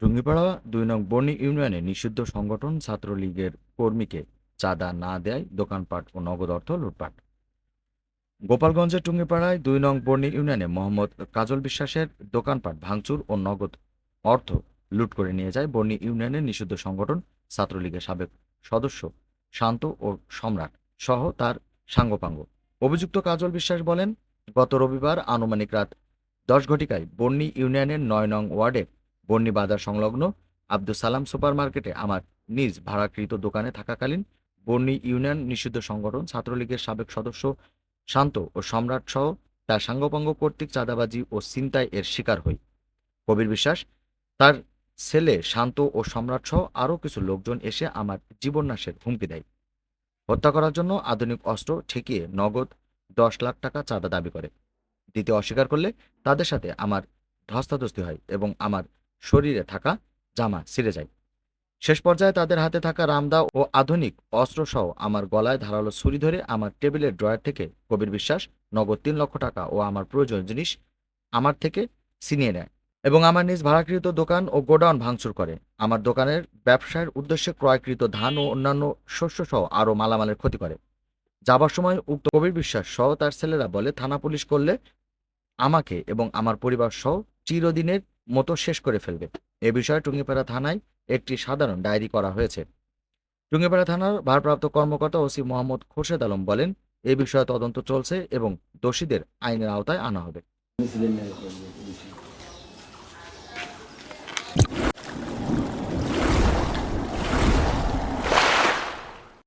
টুঙ্গিপাড়া দুই নং বর্ণি ইউনিয়নে নিষিদ্ধ সংগঠন ছাত্রলীগের কর্মীকে চাঁদা না দেয় দোকানপাট ও নগদ অর্থ লুটপাট। গোপালগঞ্জের টুঙ্গিপাড়ায় দুই নং বর্ণি ইউনিয়নে মোহাম্মদ কাজল বিশ্বাসের দোকানপাট ভাঙচুর ও নগদ অর্থ লুট করে নিয়ে যায় বর্ণি ইউনিয়নের নিষিদ্ধ সংগঠন ছাত্রলীগের সাবেক সদস্য শান্ত ও সম্রাট সহ তার সাঙ্গপাঙ্গ। অভিযুক্ত কাজল বিশ্বাস বলেন, গত রবিবার আনুমানিক রাত দশ ঘটিকায় বর্ণি ইউনিয়নের নয় নং ওয়ার্ডে বর্ণি বাজার সংলগ্ন আব্দুল সালাম সুপার মার্কেটে আমার নিজ ভাড়াকৃত দোকানে থাকাকালীন বর্ণি ইউনিয়ন নিষিদ্ধ সংগঠন ছাত্রলীগের সাবেক সদস্য শান্ত ও সম্রাট সহ তার সাঙ্গপাঙ্গ কর্তৃক চাঁদাবাজি ও ছিনতাই এর শিকার হই। কবির বিশ্বাস, তার ছেলে শান্ত ও সম্রাট সহ আরও কিছু লোকজন এসে আমার জীবননাশের হুমকি দেয়। হত্যা করার জন্য আধুনিক অস্ত্র ঠেকিয়ে নগদ দশ লাখ টাকা চাঁদা দাবি করে। দিতে অস্বীকার করলে তাদের সাথে আমার ধস্তাধস্তি হয় এবং আমার শরীরে থাকা জামা ছিঁড়ে যায়। শেষ পর্যায়ে তাদের হাতে থাকা রামদা ও আধুনিক অস্ত্রসহ আমার গলায় ধারালো ছুরি ধরে আমার টেবিলের ড্রয়ার থেকে কবির বিশ্বাস, নগদ তিন লক্ষ টাকা ও আমার প্রয়োজনীয় জিনিস আমার থেকে ছিনিয়ে নেয় এবং আমার নিজ ভাড়াকৃত দোকান ও গোডাউন ভাঙচুর করে। আমার দোকানের ব্যবসায়ের উদ্দেশ্যে ক্রয়কৃত ধান ও অন্যান্য শস্য সহ আরও মালামালের ক্ষতি করে। যাবার সময় উক্ত কবির বিশ্বাস সহ তার ছেলেরা বলে, থানা পুলিশ করলে আমাকে এবং আমার পরিবার সহ চিরদিনের মতো শেষ করে ফেলবে। এ বিষয়ে টুঙ্গিপাড়া থানায় একটি সাধারণ ডায়েরি করা হয়েছে। টুঙ্গিপাড়া থানার ভারপ্রাপ্ত কর্মকর্তা ওসি মোহাম্মদ খোরশেদ আলম বলেন, এ বিষয়ে তদন্ত চলছে এবং দোষীদের আইনের আওতায় আনা হবে।